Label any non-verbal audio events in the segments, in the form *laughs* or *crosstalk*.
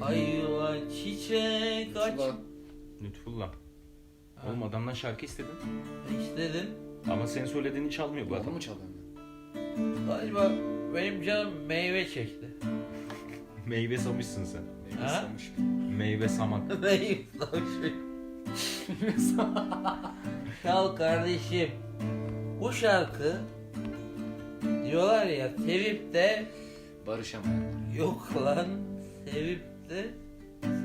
Ayva çiçek aç. Lütfullah. Oğlum adamdan şarkı istedin. İstedim. Ama senin söylediğini çalmıyor bu adam. adamı çalıyor. Galiba benim canım meyve çekti. *laughs* Meyve samışsın sen. Meyve Ha? samış. Meyve samak. *laughs* Meyve Ya kardeşim bu şarkı diyorlar ya sevip de Barışamayan. yok lan sevip de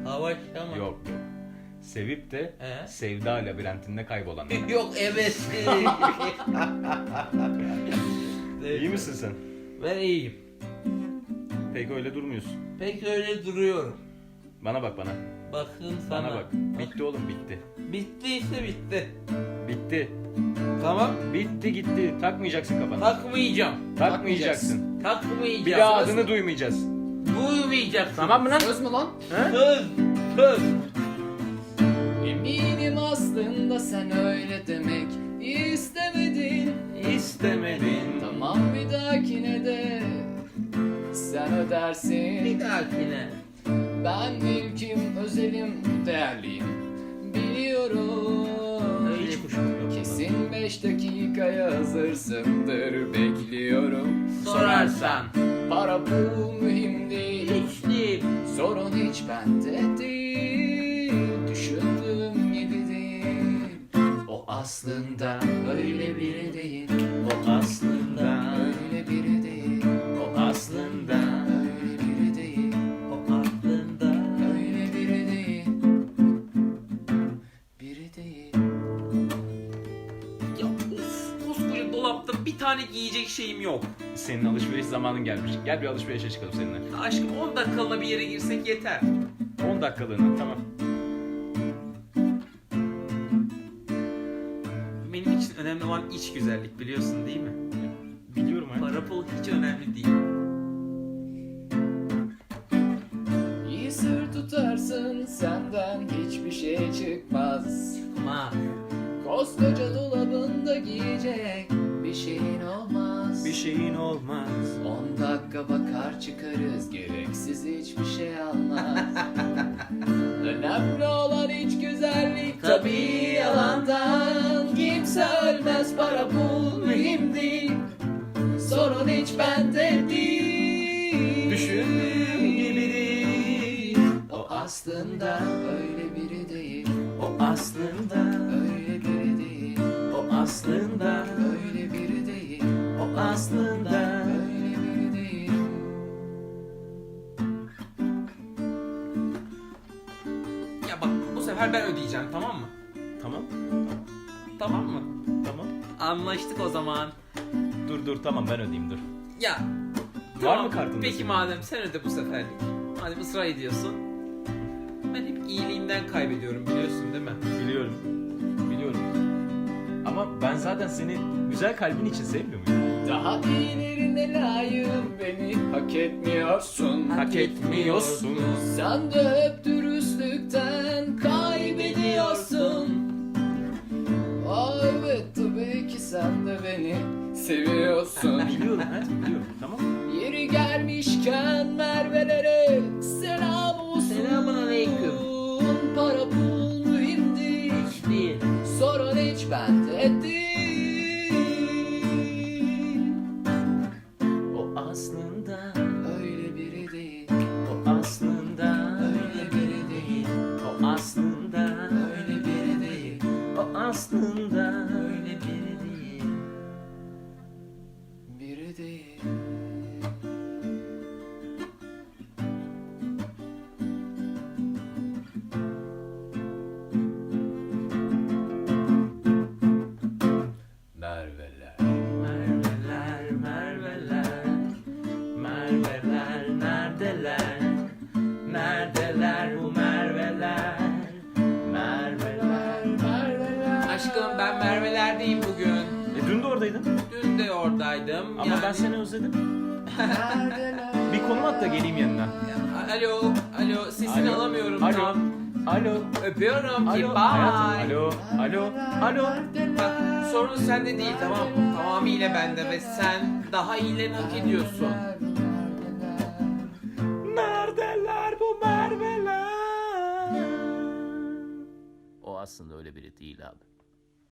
savaşamaz. yok yok. Sevip de He? sevda labirentinde kaybolan. *laughs* Yok *laughs* evet. İyi misin sen? Ben iyiyim. Pek öyle durmuyorsun. Pek öyle duruyorum. Bana bak bana. Bakın sana. Bana bak. Bitti oğlum bitti. Bittiyse bitti. Bitti. Tamam. Bitti gitti. Takmayacaksın kafana. Takmayacağım. Takmayacaksın. Takmayacağım. Bir daha adını duymayacağız. Duymayacaksın. Tamam mı lan? Söz mü lan? Söz. Söz. Eminim aslında sen öyle demek istemedin. İstemedin. Tamam bir dahakine de sen ödersin. Bir dahakine. Ben mülküm, özelim, değerliyim. Biliyorum. Hiç kuşkum yok. Kesin 5 dakikaya hazırsındır bekliyorum. Sorarsan. Para pul mühim. Sorun hiç bende değil. Düşündüğüm gibi değil. O aslında öyle biri değil. O aslında. Öyle biri değil. O aslında. Öyle biri değil. O aklında. Öyle biri değil. Biri değil. Ya of koskoca dolapta bir tane giyecek şeyim yok. Senin alışveriş zamanın gelmiş. Gel bir alışverişe çıkalım seninle. Aşkım 10 dakikalığına bir yere girsek yeter. 10 dakikalığına tamam. Benim için önemli olan iç güzellik biliyorsun değil mi? Biliyorum ha. Para pul hiç önemli değil. İyi sır tutarsın senden hiçbir şey çıkmaz. Ma. Koskoca dolabında giyecek bir şeyin olmaz. Bir şeyin olmaz. 10 dakika bakar çıkarız gereksiz hiçbir şey almaz. *laughs* Önemli olan iç güzellik tabii yalandan. Kimse ölmez para pul mühim değil. Sorun hiç bende değil. Düşündüğüm gibi değil. O aslında öyle biri değil. O aslında. Öyle biri değil. O aslında. Öyle aslında. Ya bak bu sefer ben ödeyeceğim tamam mı? Tamam. Tamam mı? Tamam. Anlaştık o zaman. Dur dur tamam ben ödeyeyim dur. Ya. Var tamam, mı kartın Peki senin? madem sen öde bu seferlik. Madem ısrar ediyorsun. Ben hep iyiliğinden kaybediyorum biliyorsun değil mi? Biliyorum. Biliyorum. Ama ben zaten seni güzel kalbin için sevmiyor muyum? Daha iyilerine layığım beni hak etmiyorsun. Hak etmiyorsun. Sen de hep dürüstlükten kaybediyorsun. Aa evet tabii ki sen de beni seviyorsun. Biliyorum hayatım biliyorum. Tamam. Yeri gelmişken Merve'lere selam olsun. Selamun aleyküm. Para pul mühim değil. Hiç değil. Hiç bende değil. Merveler neredeler? Neredeler bu Merveler? Merveler, Merveler. Aşkım ben Merve'lerdeyim bugün. E dün de oradaydın. Dün de oradaydım. Ama yani... ben seni özledim. *laughs* Bir konum at da geleyim yanına. Alo, alo sesini Alo, alamıyorum alo, tam. Alo, Öpüyorum ki alo, bye. hayatım, alo, alo, alo. Bak sorun sende değil tamam mı? Tamamıyla bende ve sen daha iyilerini hak ediyorsun. Aslında öyle biri değil abi.